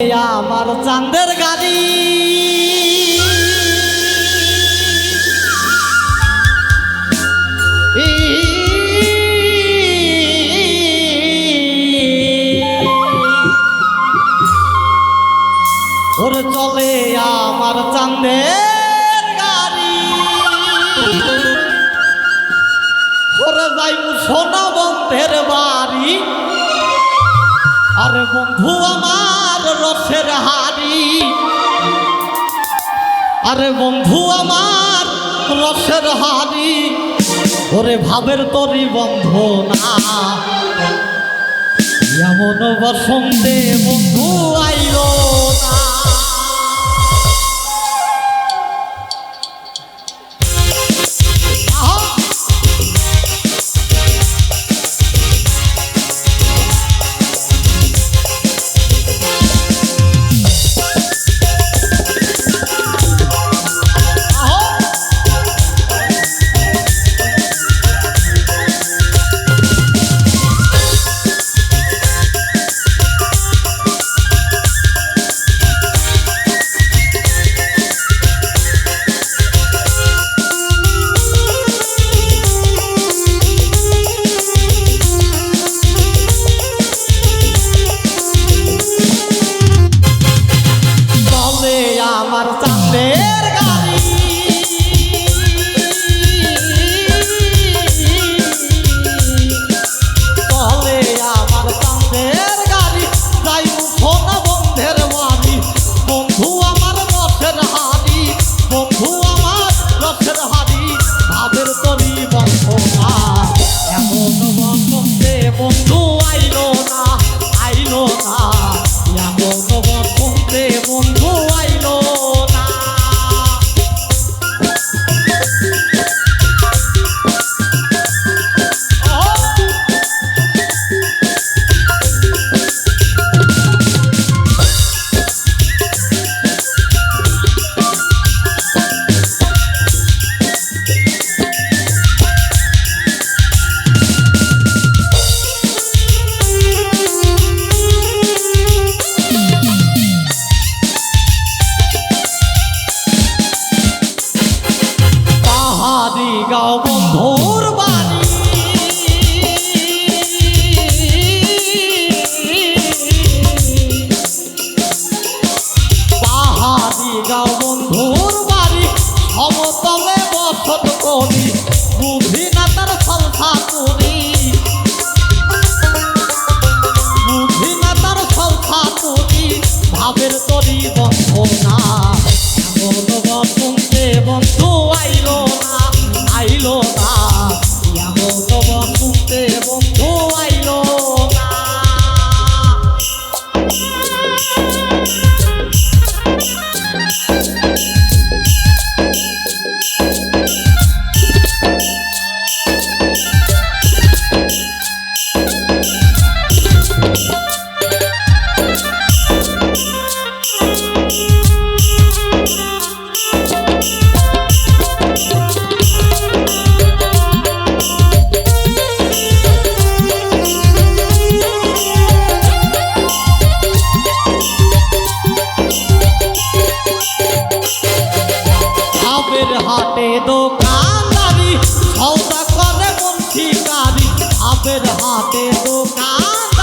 আমার চাঁদের গাড়ি। ওর চলে আমার চাঁদের গাড়ি। ওরে যাইব সোনা বন্ধের বাড়ি। আরে বন্ধু আমার রসের হারি আরে বন্ধু আমার, রসের হারি ওরে ভাবের তরি বন্ধু না। এমন বসন্তে বন্ধু আইল না। 高爆 আপের হাতে দোকান